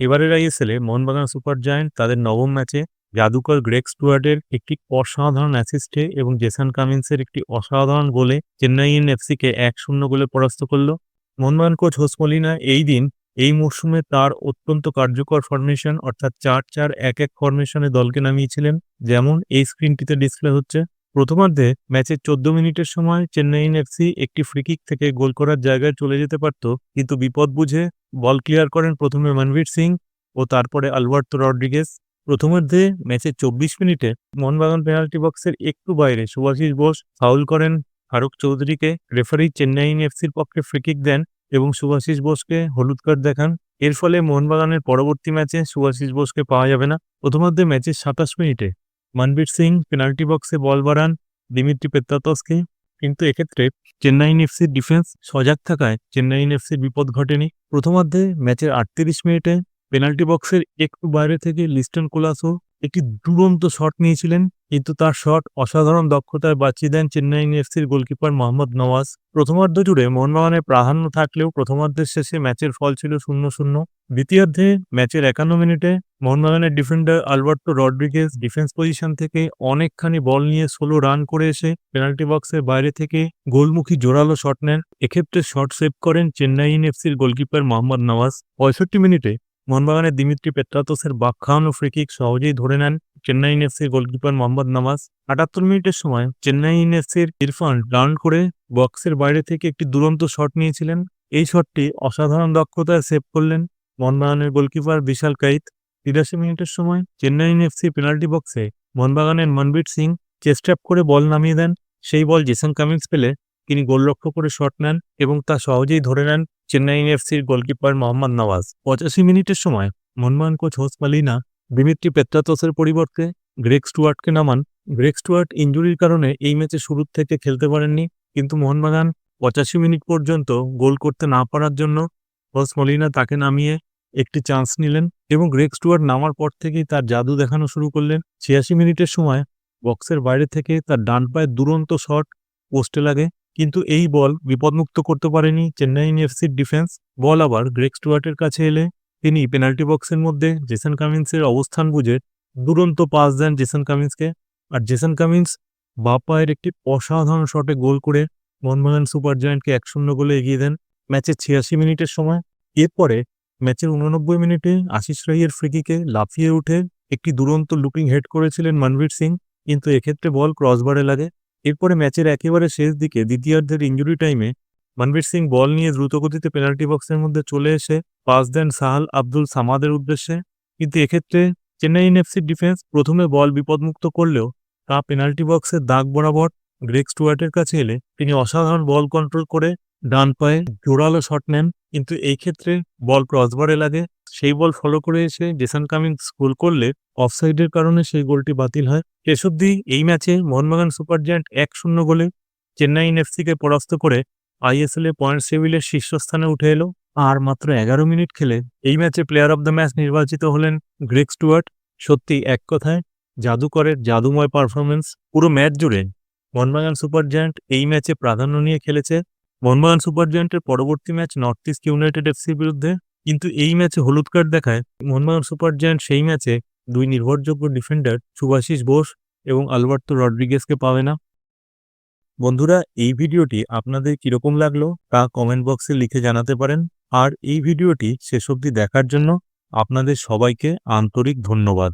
এবারের আইএসএলে Mohun Bagan super giant তাদের নবম ম্যাচে জাদুকর গ্রেগ স্টুয়ার্টের একটি অসাধারণ অ্যাসিস্টে এবং জেসন কামিন্সের একটি অসাধারণ গোলে চেন্নাইয়েন এফসিকে এক শূন্য গোলে পরাস্ত করল। মোহনবাগান কোচ হোসমলিনা এই দিন এই মরশুমে তার অত্যন্ত কার্যকর ফরমেশন অর্থাৎ চার চার এক এক ফরমেশনে দলকে নামিয়েছিলেন। যেমন এই স্ক্রিনটিতে ডিসপ্লে হচ্ছে। প্রথমার্ধে ম্যাচের চোদ্দ মিনিটের সময় চেন্নাইন এফসি একটি ফ্রিকিক থেকে গোল করার জায়গায় চলে যেতে পারত, কিন্তু বিপদ বুঝে বল ক্লিয়ার করেন প্রথমে মনবীর সিং ও তারপরে আলবার্তো রড্রিগেস প্রথমার্ধে ম্যাচের চব্বিশ মিনিটে মোহনবাগান পেনাল্টি বক্সের একটু বাইরে সুভাষিস বোস ফাউল করেন ফারুক চৌধুরীকে। রেফারি চেন্নাইন এফসির পক্ষে ফ্রিকিক দেন এবং সুভাষিস বোসকে হলুদ কার্ড দেখান। এর ফলে মোহনবাগানের পরবর্তী ম্যাচে সুভাষিস বোসকে পাওয়া যাবে না। প্রথমার্ধে ম্যাচের সাতাশ মিনিটে মনবীর সিং, পেনাল্টি বক্সে বল বাড়ান দিমিত্রি পেত্তাতসকে কিন্তু এক্ষেত্রে চেন্নাইন এফসির ডিফেন্স সজাগ থাকায় চেন্নাইন এফসির বিপদ ঘটেনি। প্রথমার্ধে ম্যাচের আটত্রিশ মিনিটে পেনাল্টি বক্সের একটু বাইরে থেকে লিস্টন কোলাসো একটি দুরন্ত শট নিয়েছিলেন। কিন্তু তার শট অসাধারণ দক্ষতায় বাঁচিয়ে দেন চেন্নাইন এফসির গোলকিপার মোহাম্মদ নওয়াজ। প্রথমার্ধ জুড়ে মোহনবাগানের প্রাধান্য থাকলেও প্রথমার্ধের শেষে ম্যাচের ফল ছিল শূন্য শূন্য। দ্বিতীয়ার্ধে ম্যাচের একান্ন মিনিটে মোহনবাগানের defender Alberto Rodriguez defence position থেকে অনেকখানি বল নিয়ে ষোলো রান করে এসে পেনাল্টি বক্সের বাইরে থেকে গোলমুখী জোরালো শট নেন। এক্ষেত্রে শট সেভ করেন চেন্নাইন এফসির গোলকিপার মোহাম্মদ নওয়াজ। পঁয়ষট্টি মিনিটে মোহনবাগানের দিমিত্রি পেট্রাতোসের খাওয়ানো ফ্রিকিক সহজেই ধরে নেন চেন্নাইন এফসির গোলকিপার মোহাম্মদ নামাজ আটাত্তর মিনিটের সময় চেন্নাইন এফসির ইরফান রান করে বক্সের বাইরে থেকে একটি দুরন্ত শট নিয়েছিলেন। এই শটটি অসাধারণ দক্ষতায় সেভ করলেন মোহনবাগানের গোলকিপার বিশাল কাইত। তিরাশি মিনিটের সময় চেন্নাইন এফসি পেনাল্টি বক্সে মোহনবাগানের মনবীর সিং চেস্ট্যাপ করে বল নামিয়ে দেন। সেই বল জেসন কামিন্স পেলে তিনি গোলরক্ষক করে শট নেন এবং তা সহজেই ধরে নেন চেন্নাইন এফসির গোলকিপার মোহাম্মদ নওয়াজ। পঁচাশি মিনিটের সময় Mohun Bagan coach Jose Molina, Dimitri পেত্রাতসের পরিবর্তে গ্রেগ স্টুয়ার্টকে নামান। গ্রেগ স্টুয়ার্ট ইঞ্জুরির কারণে এই ম্যাচে শুরুর থেকে খেলতে পারেননি, কিন্তু মোহনবাগান পঁচাশি মিনিট পর্যন্ত গোল করতে না পারার জন্য হোস মলিনা তাকে নামিয়ে একটি চান্স নিলেন এবং গ্রেগ স্টুয়ার্ট নামার পর থেকেই তার জাদু দেখানো শুরু করলেন। ছিয়াশি মিনিটের সময় বক্সের বাইরে থেকে তার ডান পায়ের দুরন্ত শট পোস্টে লাগে। কিন্তু এই বল বিপদমুক্ত করতে পারেনি চেন্নাইন এফসির ডিফেন্স। বল আবার গ্রেক স্টুয়ার্টের কাছে এলে। তিনি পেনাল্টি বক্সের মধ্যে জেসন কামিন্সের অবস্থান বুঝে দুরন্ত পাস দেন জেসন কামিন্সকে। আর জেসন কামিন্স বা পায়ের একটি অসাধারণ শটে গোল করে মোহনবাগান সুপার জয়েন্টকে এক শূন্য গোলে এগিয়ে দেন ম্যাচের ছিয়াশি মিনিটের সময়। এরপরে ম্যাচের উননব্বই মিনিটে আশিস রাইয়ের ফ্রিকিকে লাফিয়ে উঠে একটি দুরন্ত লুকিং হেড করেছিলেন মনবীর সিং। কিন্তু এক্ষেত্রে বল ক্রসবারে লাগে। এরপরে ম্যাচের একেবারে শেষ দিকে দ্বিতীয়ার্ধের ইঞ্জুরি টাইমে মনবীর সিং বল নিয়ে দ্রুতগতিতে পেনাল্টি বক্সের মধ্যে চলে এসে পাস দেন সাহাল আব্দুল সামাদের উদ্দেশ্যে। কিন্তু এক্ষেত্রে চেন্নাইন এফসির ডিফেন্স প্রথমে বল বিপদমুক্ত করলেও তা পেনাল্টি বক্সের দাগ বরাবর গ্রেগ স্টুয়ার্টের কাছে এলে তিনি অসাধারণ বল কন্ট্রোল করে ডান পায়ে জোরালো শট নেন। কিন্তু এই ক্ষেত্রে বল ক্রসবারে লাগে। সেই বল ফলো করে এসে জেসন কামিংস গোল করলে অফসাইডের কারণে সেই গোলটি বাতিল হয়। শেষ অব্দি এই ম্যাচে মোহনবাগান সুপার জায়ান্ট এক শূন্য গোলে চেন্নাইন এফসিকে পরাস্ত করে আইএসএল এ পয়েন্ট টেবিলের শীর্ষস্থানে উঠে এলো। আর মাত্র এগারো মিনিট খেলে এই ম্যাচে প্লেয়ার অব দ্য ম্যাচ নির্বাচিত হলেন গ্রেগ স্টুয়ার্ট। সত্যি এক কথায় জাদুকরের জাদুময় পারফরমেন্স পুরো ম্যাচ জুড়ে মোহনবাগান সুপার জায়ান্ট এই ম্যাচে প্রাধান্য নিয়ে খেলেছে। মোহনবাগান সুপার জায়ান্টের পরবর্তী ম্যাচ নর্থ ইস্ট ইউনাইটেড এফসির বিরুদ্ধে কিন্তু এই ম্যাচে হলুদ কার্ড দেখায় মোহনবাগান সুপার জায়ান্ট সেই ম্যাচে দুই নির্ভরযোগ্য ডিফেন্ডার সুভাশিস বোস এবং আলবার্তো রড্রিগেসকে পাবে না। বন্ধুরা, এই ভিডিওটি আপনাদের কীরকম লাগল তা কমেন্ট বক্সে লিখে জানাতে পারেন। আর এই ভিডিওটি শেষ অবধি দেখার জন্য আপনাদের সবাইকে আন্তরিক ধন্যবাদ।